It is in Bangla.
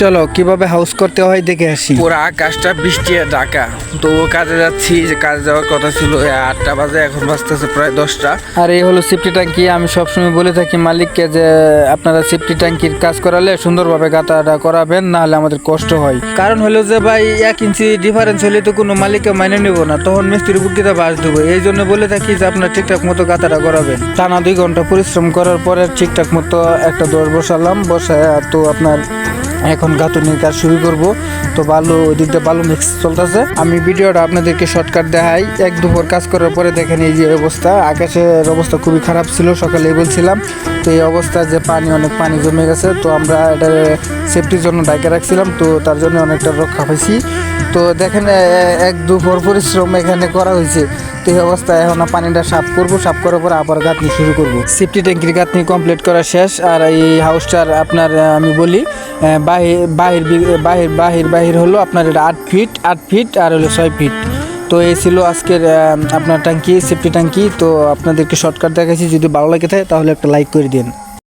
চলো কীভাবে হাউস করতে হয় দেখে আসি। পুরো আকাশটা বৃষ্টি ঢাকা। তো কাজে যাচ্ছি যে কাজে যাওয়ার কথা ছিল আটটা বাজে এখন বাজতেছে প্রায় দশটা। আর এই হলো সেফটি ট্যাঙ্কি আমি সবসময় বলে থাকি মালিককে যে আপনারা সেফটি ট্যাঙ্কির কাজ করালে সুন্দরভাবে গাতাটা করাবেন না হলে আমাদের কষ্ট হয়। কারণ হলো যে ভাই এক ইঞ্চি ডিফারেন্স হলে তো কোনো মালিককে মাইনে নেব না তখন মিস্ত্রির উপর কিতা বাস দেবো। এই জন্য বলে থাকি যে আপনার ঠিকঠাক মতো গাতাটা করাবেন। টানা দুই ঘণ্টা পরিশ্রম করার পরে ঠিকঠাক মতো একটা দৌড় বসালাম বসায় আর তো আপনার এখন গাঁথুনির কাজ শুরু করব। তো ভালো ওই দিকটা বালু মিক্স চলতেছে। আমি ভিডিওটা আপনাদেরকে শর্টকাট দেখাই। এক দুপুর কাজ করার পরে দেখেন এই যে অবস্থা। আকাশের অবস্থা খুবই খারাপ ছিল সকালে বলছিলাম। তো এই অবস্থায় যে পানি, অনেক পানি জমে গেছে, তো আমরা এটা সেফটির জন্য ডাইকে রাখছিলাম, তো তার জন্য অনেকটা রক্ষা পাইছি। তো দেখেন এক দুপুর পরিশ্রম এখানে করা হয়েছে। তো এই অবস্থায় এখন পানিটা সাফ করব, সাফ করার পর আবার গাঁথনি শুরু করব। সেফটি ট্যাঙ্কির গাঁথনি কমপ্লিট করা শেষ, আর এই হাউসটার আপনার আমি বলি বাহির বাহির বাহির বাহির বাহির হলো আপনার এটা আট ফিট আট ফিট আর হলো ছয় ফিট তো এই ছিল আজকের আপনার ট্যাঙ্কি সেফটি ট্যাঙ্কি। তো আপনাদেরকে শর্টকাট দেখাচ্ছি যদি ভালো লাগে থাকে, তাহলে একটা লাইক করে দিন